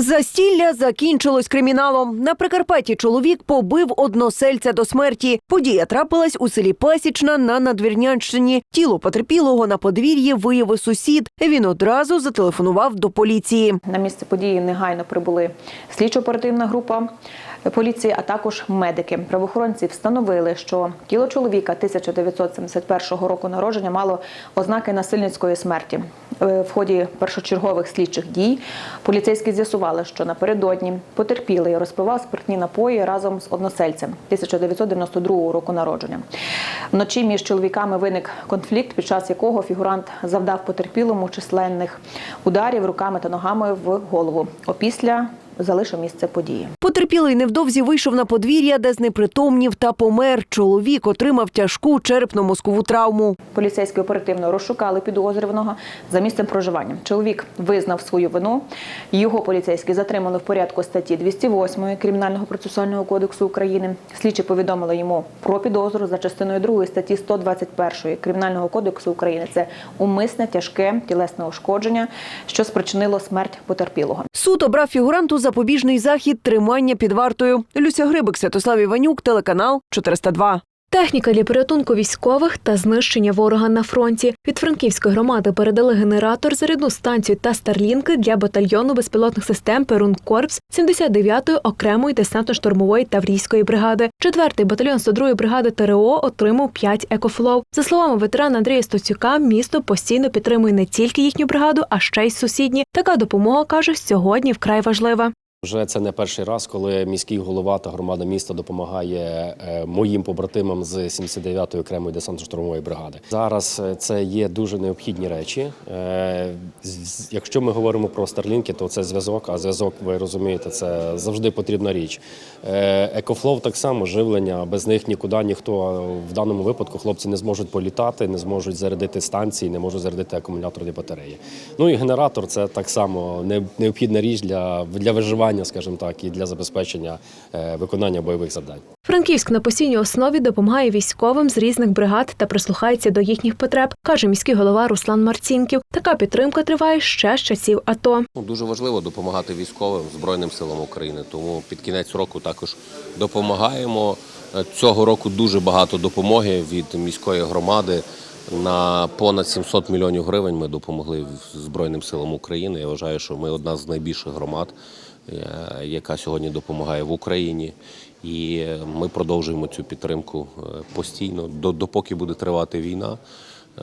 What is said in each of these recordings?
Застілля закінчилось криміналом. На Прикарпатті чоловік побив односельця до смерті. Подія трапилась у селі Пасічна на Надвірнянщині. Тіло потерпілого на подвір'ї виявив сусід. Він одразу зателефонував до поліції. На місце події негайно прибули слідчо-оперативна група поліції, а також медики. Правоохоронці встановили, що тіло чоловіка 1971 року народження мало ознаки насильницької смерті. Е, В ході першочергових слідчих дій поліцейські з'ясували, що напередодні потерпілий розпивав спиртні напої разом з односельцем 1992 року народження. Вночі між чоловіками виник конфлікт, під час якого фігурант завдав потерпілому численних ударів руками та ногами в голову. Опісля залишив місце події. Потерпілий невдовзі вийшов на подвір'я, де знепритомнів та помер. Чоловік отримав тяжку черепно-мозкову травму. Поліцейські оперативно розшукали підозрюваного за місцем проживання. Чоловік визнав свою вину. Його поліцейські затримали в порядку статті 208 Кримінального процесуального кодексу України. Слідчі повідомили йому про підозру за частиною 2 статті 121 Кримінального кодексу України. Це умисне тяжке тілесне ушкодження, що спричинило смерть потерпілого. Суд обрав фігуранту запобіжний захід тримання під вартою. Люся Грибик, Святослав Іванюк, телеканал 402. Техніка для порятунку військових та знищення ворога на фронті. Від Франківської громади передали генератор, зарядну станцію та старлінки для батальйону безпілотних систем Перун Корпс 79-ї окремої десантно-штурмової таврійської бригади. Четвертий батальйон 102-ї бригади ТРО отримав 5 екофлов. За словами ветерана Андрія Стоцюка, місто постійно підтримує не тільки їхню бригаду, а ще й сусідні. Така допомога каже сьогодні вкрай важлива. Вже це не перший раз, коли міський голова та громада міста допомагає е, моїм побратимам з 79-ї окремої десантно-штурмової бригади. Зараз е, це є дуже необхідні речі. Е, Якщо ми говоримо про старлінки, то це зв'язок. А зв'язок, ви розумієте, це завжди потрібна річ. Е, Екофлоу так само живлення. Без них нікуди ніхто в даному випадку хлопці не зможуть політати, не зможуть зарядити станції, не можуть зарядити акумуляторні батареї. Ну і генератор це так само необхідна річ для, для виживання, скажімо так, і для забезпечення е, виконання бойових завдань. Франківськ на постійній основі допомагає військовим з різних бригад та прислухається до їхніх потреб, каже міський голова Руслан Марцінків. Така підтримка триває ще з часів АТО. Ну, Дуже важливо допомагати військовим Збройним силам України. Тому під кінець року також допомагаємо. Е, Цього року дуже багато допомоги від міської громади. На понад 700 мільйонів гривень ми допомогли Збройним силам України. Я вважаю, що ми одна з найбільших громад, яка сьогодні допомагає в Україні. І ми продовжуємо цю підтримку е, постійно. До- Допоки буде тривати війна, е,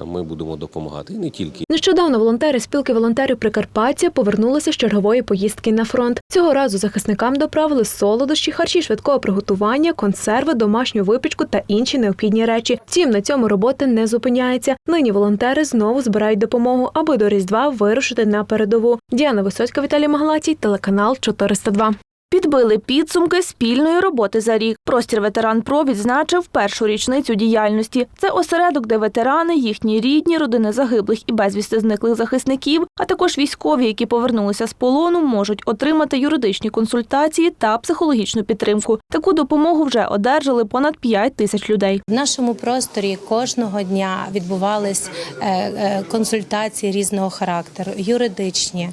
ми будемо допомагати. І не тільки. Нещодавно волонтери спілки волонтерів Прикарпаття повернулися з чергової поїздки на фронт. Цього разу захисникам доправили солодощі, харчі швидкого приготування, консерви, домашню випічку та інші необхідні речі. Втім, на цьому робота не зупиняється. Нині волонтери знову збирають допомогу, аби до Різдва вирушити на передову. Діана Висоцька, Віталій Маглатій, телеканал 402. Підбили підсумки спільної роботи за рік. Простір ветеран ПРО відзначив першу річницю діяльності. Це осередок, де ветерани, їхні рідні, родини загиблих і безвісти зниклих захисників, а також військові, які повернулися з полону, можуть отримати юридичні консультації та психологічну підтримку. Таку допомогу вже одержали понад 5 тисяч людей. В нашому просторі кожного дня відбувались е, е, консультації різного характеру, юридичні,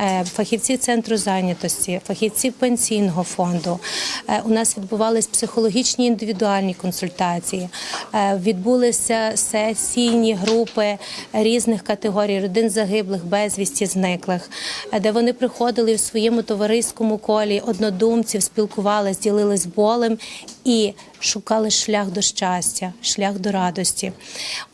е, фахівці центру зайнятості, фахівці пенсійного фонду. Е, У нас відбувались психологічні індивідуальні консультації, е, відбулися сесійні групи різних категорій родин загиблих, безвісті зниклих, е, де вони приходили в своєму товариському колі однодумців, спілкувалися, ділились болем і шукали шлях до щастя, шлях до радості.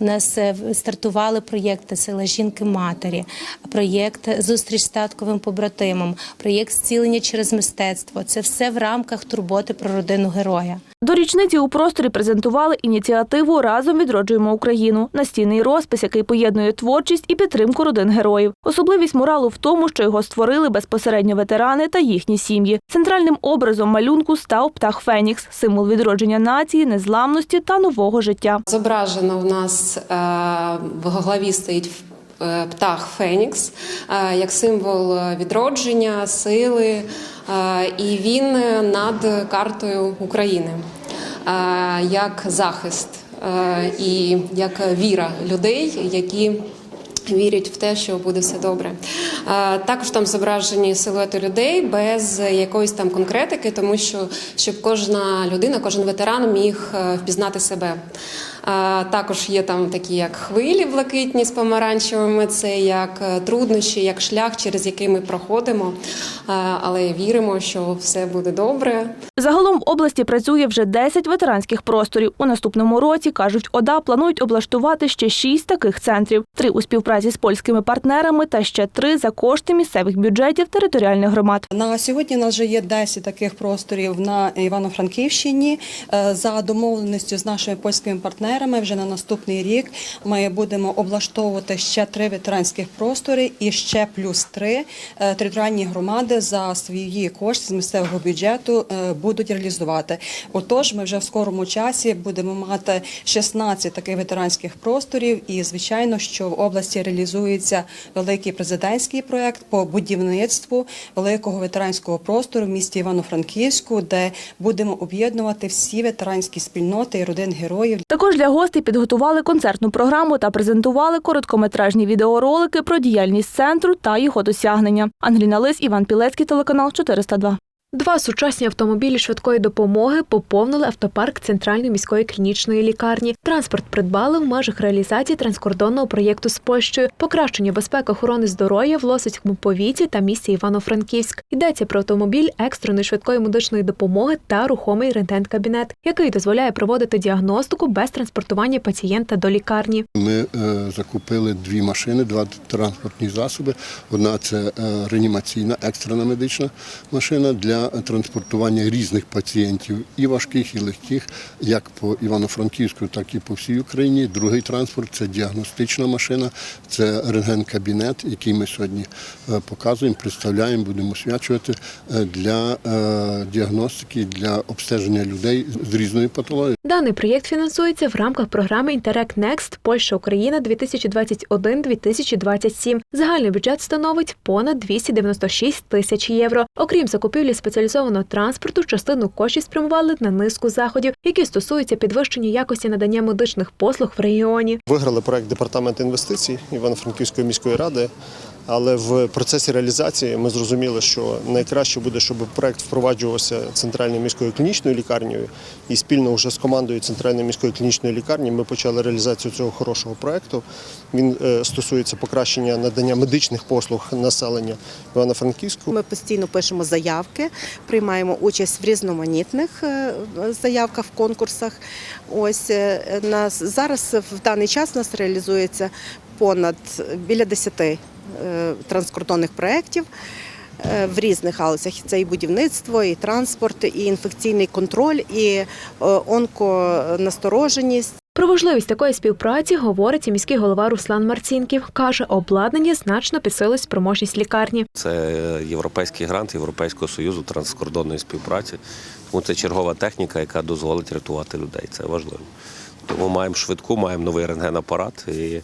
У нас е, стартували проєкти Сила жінки матері, проєкт Зустріч з татковим побратимом, проєкт зцілення через мистецтво. Це все в рамках турботи про родину героя. До річниці у просторі презентували ініціативу Разом відроджуємо Україну настінний розпис, який поєднує творчість і підтримку родин героїв. Особливість муралу в тому, що його створили безпосередньо ветерани та їхні сім'ї. Центральним образом малюнку став птах Фенікс, символ відродження нації, незламності та нового життя. Зображено в нас е, в главі стоїть е, птах Фенікс е, як символ відродження, сили, і він над картою України як захист і як віра людей, які Вірять в те, що буде все добре. Також там зображені силуети людей без якоїсь там конкретики, тому що щоб кожна людина, кожен ветеран міг е, впізнати себе. Також є там такі як хвилі блакитні з помаранчевими, це як е, труднощі, як шлях, через який ми проходимо. Але віримо, що все буде добре. Загалом в області працює вже 10 ветеранських просторів. У наступному році, кажуть, ОДА планують облаштувати ще 6 таких центрів. Три у співпраці з польськими партнерами та ще три за кошти місцевих бюджетів територіальних громад. На сьогодні у нас вже є 10 таких просторів на Івано-Франківщині. Е, За домовленістю з нашими польськими партнерами, вже на наступний рік ми будемо облаштовувати ще три ветеранських простори і ще плюс три е, територіальні громади за свої кошти з місцевого бюджету е, будуть реалізувати. Отож, ми вже в скорому часі будемо мати 16 таких ветеранських просторів, і звичайно, що в області реалізується великий президентський проект по будівництву великого ветеранського простору в місті Івано-Франківську, де будемо об'єднувати всі ветеранські спільноти і родин героїв. Також для гостей підготували концертну програму та презентували короткометражні відеоролики про діяльність центру та його досягнення. Ангеліна Лис, Іван Пілецький, телеканал 402. Два сучасні автомобілі швидкої допомоги поповнили автопарк центральної міської клінічної лікарні. Транспорт придбали в межах реалізації транскордонного проєкту з Польщею, покращення безпеки охорони здоров'я в Лосицькому повіті та місті Івано-Франківськ. Йдеться про автомобіль екстреної швидкої медичної допомоги та рухомий рентген-кабінет, який дозволяє проводити діагностику без транспортування пацієнта до лікарні. Ми е, закупили дві машини, два транспортні засоби. Одна це е, реанімаційна екстрена медична машина для транспортування різних пацієнтів, і важких, і легких, як по Івано-Франківську, так і по всій Україні. Другий транспорт це діагностична машина, це рентген-кабінет, який ми сьогодні е, показуємо, представляємо, будемо освячувати е, для е, діагностики, для обстеження людей з різною патологією. Даний проєкт фінансується в рамках програми Interact Next Польща Україна 2021-2027. Загальний бюджет становить понад 296 тисяч євро. Окрім закупівлі спеціалізованого транспорту, частину коштів спрямували на низку заходів, які стосуються підвищення якості надання медичних послуг в регіоні. Виграли проект департамент інвестицій Івано-Франківської міської ради. Але в процесі реалізації ми зрозуміли, що найкраще буде, щоб проект впроваджувався центральною міською клінічною лікарнею, і спільно вже з командою центральної міської клінічної лікарні ми почали реалізацію цього хорошого проекту. Він е, стосується покращення надання медичних послуг населення Івано-Франківську. Ми постійно пишемо заявки, приймаємо участь в різноманітних е, заявках в конкурсах. Ось е, нас зараз в даний час нас реалізується понад біля 10 е, транскордонних проєктів. е, В різних галузях це і будівництво, і транспорт, і інфекційний контроль, і е, онконастороженість. Про важливість такої співпраці говорить і міський голова Руслан Марцінків. Каже, обладнання значно підсилить спроможність лікарні. Це європейський грант Європейського союзу транскордонної співпраці. Тому це чергова техніка, яка дозволить рятувати людей. Це важливо. Тому маємо швидку, маємо новий рентген-апарат, і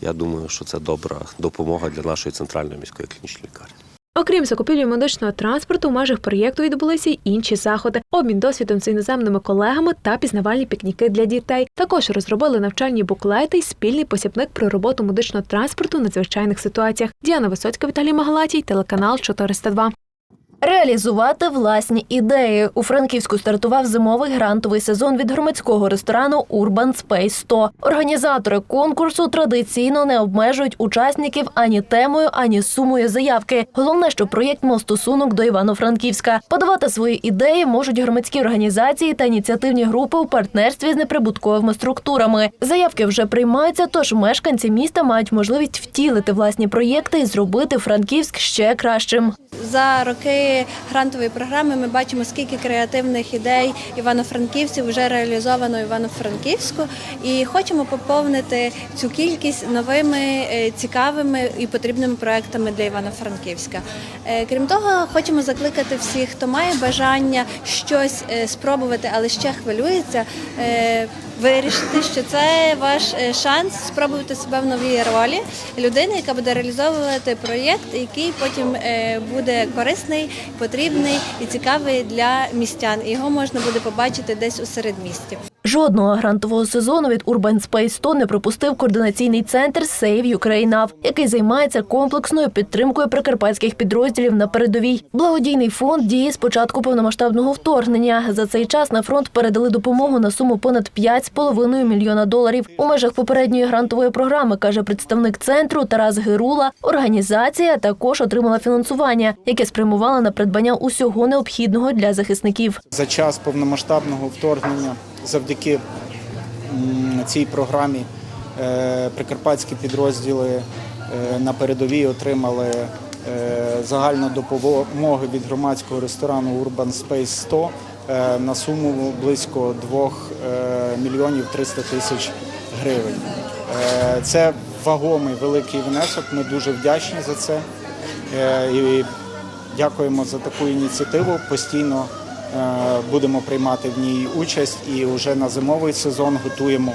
я думаю, що це добра допомога для нашої центральної міської клінічної лікарні. Окрім закупівлі медичного транспорту, у межах проєкту відбулися й інші заходи: обмін досвідом з іноземними колегами та пізнавальні пікніки для дітей. Також розробили навчальні буклети й спільний посібник про роботу медичного транспорту в надзвичайних ситуаціях. Діана Висоцька, Віталій Магалатій, телеканал 402. Реалізувати власні ідеї у Франківську стартував зимовий грантовий сезон від громадського ресторану Urban Space 100. Організатори конкурсу традиційно не обмежують учасників ані темою, ані сумою заявки. Головне, що проєкт мав стосунок до Івано-Франківська. Подавати свої ідеї можуть громадські організації та ініціативні групи у партнерстві з неприбутковими структурами. Заявки вже приймаються, тож мешканці міста мають можливість втілити власні проєкти і зробити Франківськ ще кращим. За роки грантової програми ми бачимо, скільки креативних ідей івано-франківців вже реалізовано Івано-Франківську, і хочемо поповнити цю кількість новими е, цікавими і потрібними проектами для Івано-Франківська. Е, Крім того, хочемо закликати всіх, хто має бажання щось е, спробувати, але ще хвилюється. Вирішити, що це ваш шанс спробувати себе в новій ролі людини, яка буде реалізовувати проєкт, який потім буде корисний, потрібний і цікавий для містян. Його можна буде побачити десь у середмісті. Жодного грантового сезону від Urban Space 100 не пропустив координаційний центр Save Ukraine Now, який займається комплексною підтримкою прикарпатських підрозділів на передовій. Благодійний фонд діє з початку повномасштабного вторгнення. За цей час на фронт передали допомогу на суму понад 5,5 мільйона доларів. У межах попередньої грантової програми каже представник центру Тарас Гирула. Організація також отримала фінансування, яке спрямувала на придбання усього необхідного для захисників. За час повномасштабного вторгнення завдяки цій програмі е, прикарпатські підрозділи е, на передовій отримали е, загальну допомогу від громадського ресторану Urban Space 100 е, на суму близько 2 е, мільйонів 300 тисяч гривень. Це вагомий великий внесок. Ми дуже вдячні за це. І Дякуємо за таку ініціативу. Постійно будемо приймати в ній участь і вже на зимовий сезон готуємо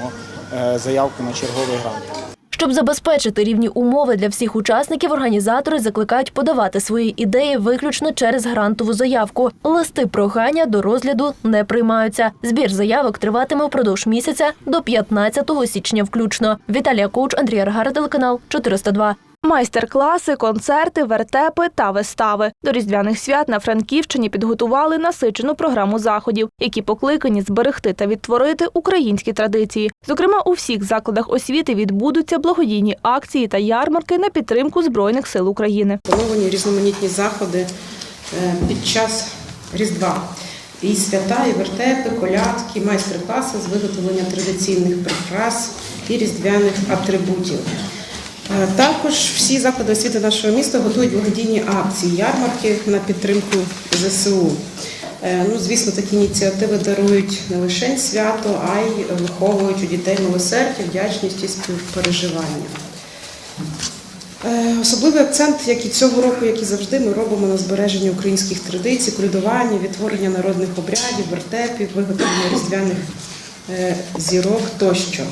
е, заявку на черговий грант. Щоб забезпечити рівні умови для всіх учасників, організатори закликають подавати свої ідеї виключно через грантову заявку. Листи прохання до розгляду не приймаються. Збір заявок триватиме впродовж місяця до 15 січня включно. Віталія Коуч, Андрій Аргар, телеканал 402. Майстер-класи, концерти, вертепи та вистави. До різдвяних свят на Франківщині підготували насичену програму заходів, які покликані зберегти та відтворити українські традиції. Зокрема, у всіх закладах освіти відбудуться благодійні акції та ярмарки на підтримку Збройних сил України. Плановані різноманітні заходи е, під час Різдва. І свята, і вертепи, колядки, майстер-класи з виготовлення традиційних прикрас і різдвяних атрибутів. Е, Також всі заклади освіти нашого міста готують благодійні акції, ярмарки на підтримку ЗСУ. Е, Ну, звісно, такі ініціативи дарують не лише свято, а й виховують у дітей милосердя, вдячність і співпереживання. Е, Особливий акцент, як і цього року, як і завжди, ми робимо на збереженні українських традицій, колядування, відтворення народних обрядів, вертепів, виготовлення різдвяних зірок тощо.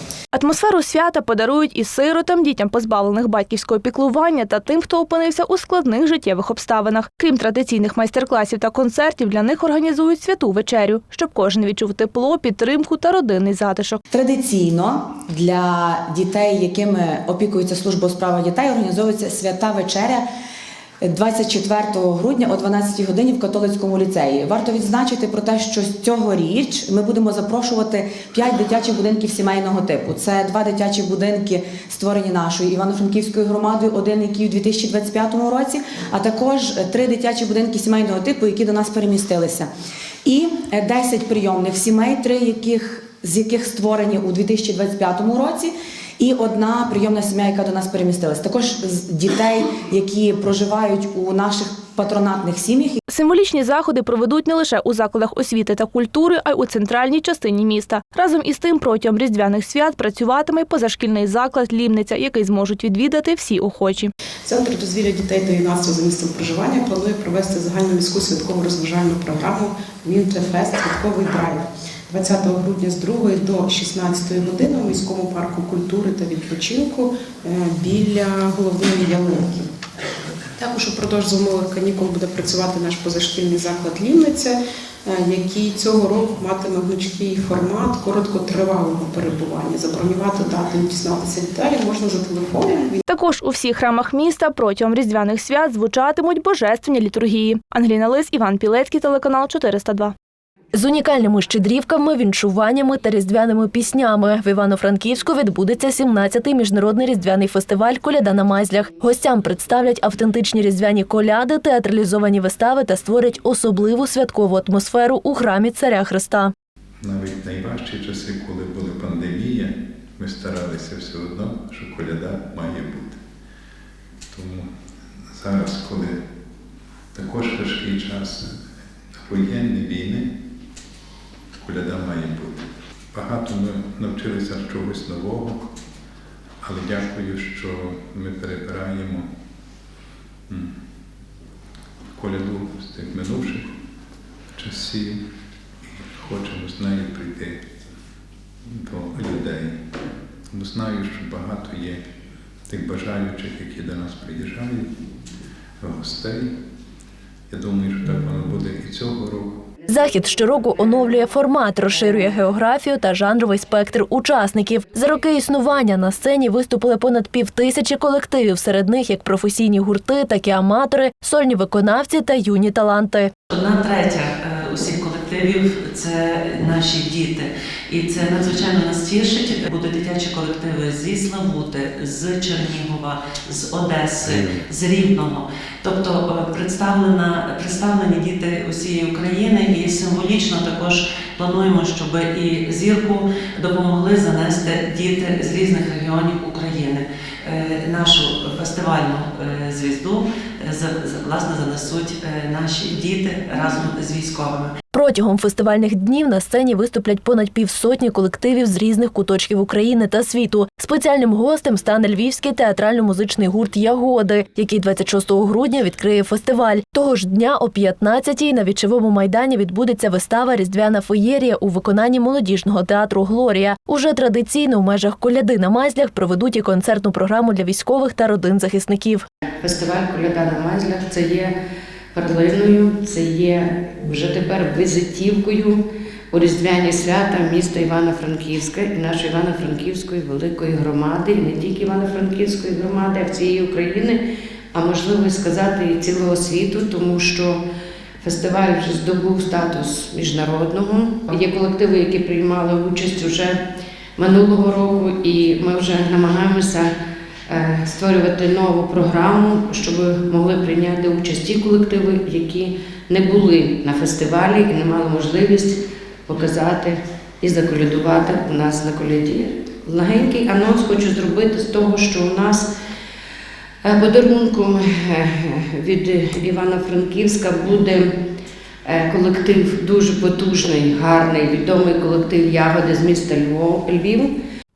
Атмосферу свята подарують і сиротам, дітям позбавлених батьківського піклування та тим, хто опинився у складних життєвих обставинах. Крім традиційних майстер-класів та концертів, для них організують святу вечерю, щоб кожен відчув тепло, підтримку та родинний затишок. Традиційно для дітей, якими опікується служба у дітей, організовується свята вечеря 24 грудня о 12 годині в католицькому ліцеї. Варто відзначити про те, що цьогоріч ми будемо запрошувати 5 дитячих будинків сімейного типу. Це два дитячі будинки, створені нашою івано-франківською громадою, один який у 2025 році, а також три дитячі будинки сімейного типу, які до нас перемістилися. І 10 прийомних сімей, три яких з яких створені у 2025 році, і одна прийомна сім'я, яка до нас перемістилась. Також з дітей, які проживають у наших патронатних сім'ях. Символічні заходи проведуть не лише у закладах освіти та культури, а й у центральній частині міста. Разом із тим, протягом різдвяних свят працюватиме позашкільний заклад Лівниця, який зможуть відвідати всі охочі. Центр дозвілля дітей та юнацтва за місцем проживання планує провести загальноміську святкову розважальну програму Вінтерфест Святковий драйв 20 грудня з 2 до 16 години у міському парку культури та відпочинку е, біля головної ялинки. Також упродовж зимових канікул буде працювати наш позашкільний заклад Лівниця, е, який цього року матиме гнучкий формат короткотривалого перебування. Забронювати дати і дізнатися деталі можна за телефоном. Також у всіх храмах міста протягом різдвяних свят звучатимуть божественні літургії. Ангеліна Лис, Іван Пілецький, телеканал 402. З унікальними щедрівками, віншуваннями та різдвяними піснями в Івано-Франківську відбудеться 17-й міжнародний різдвяний фестиваль Коляда на майзлях. Гостям представлять автентичні різдвяні коляди, театралізовані вистави та створять особливу святкову атмосферу у храмі Царя Христа. Навіть найважчі часи, коли була пандемія, ми старалися все одно, що коляда має бути. Тому зараз, коли також важкий час воєнної війни, коляда має бути. Багато ми навчилися чогось нового, але дякую, що ми перебираємо коляду з тих минувших часів і хочемо з нею прийти до людей. Бо знаю, що багато є тих бажаючих, які до нас приїжджають, гостей. Я думаю, що так воно буде і цього року. Захід щороку оновлює формат, розширює географію та жанровий спектр учасників. За роки існування на сцені виступили понад півтисячі колективів, серед них як професійні гурти, так і аматори, сольні виконавці та юні таланти. Одна третя е, усіх колективів це наші діти. І це надзвичайно нас тішить. Будуть дитячі колективи зі Славути, з Чернігова, з Одеси, з Рівного. Тобто е, представлена, представлені діти усієї України і символічно також плануємо, щоб і зірку допомогли занести діти з різних регіонів України. Е, Нашу фестивальну е, звізду власне занесуть е, наші діти разом з військовими. Протягом фестивальних днів на сцені виступлять понад півсотні колективів з різних куточків України та світу. Спеціальним гостем стане львівський театрально-музичний гурт Ягоди, який 26 грудня відкриє фестиваль. Того ж дня о 15-й на вічовому майдані відбудеться вистава Різдвяна феєрія у виконанні молодіжного театру Глорія. Уже традиційно в межах коляди на Мазлях проведуть і концертну програму для військових та родин захисників. Фестиваль Коляда на це є перлиною, це є вже тепер візитівкою у різдвяні свята міста Івано-Франківська і нашої Івано-Франківської великої громади, і не тільки Івано-Франківської громади, а всієї України, а можливо сказати і цілого світу, тому що фестиваль вже здобув статус міжнародного. Є колективи, які приймали участь уже минулого року, і ми вже намагаємося створювати нову програму, щоб могли прийняти участь ті колективи, які не були на фестивалі і не мали можливість показати і заколядувати у нас на коляді. Легенький анонс хочу зробити з того, що у нас е, подарунком е, від Івано-Франківська буде е, колектив дуже потужний, гарний, відомий колектив Ягоди з міста Львів.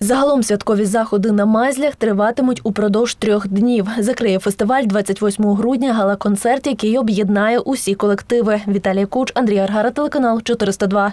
Загалом святкові заходи на Мазлях триватимуть упродовж трьох днів. Закриє фестиваль 28 грудня гала-концерт, який об'єднає усі колективи. Віталій Куч, Андрій Аргара, телеканал 402.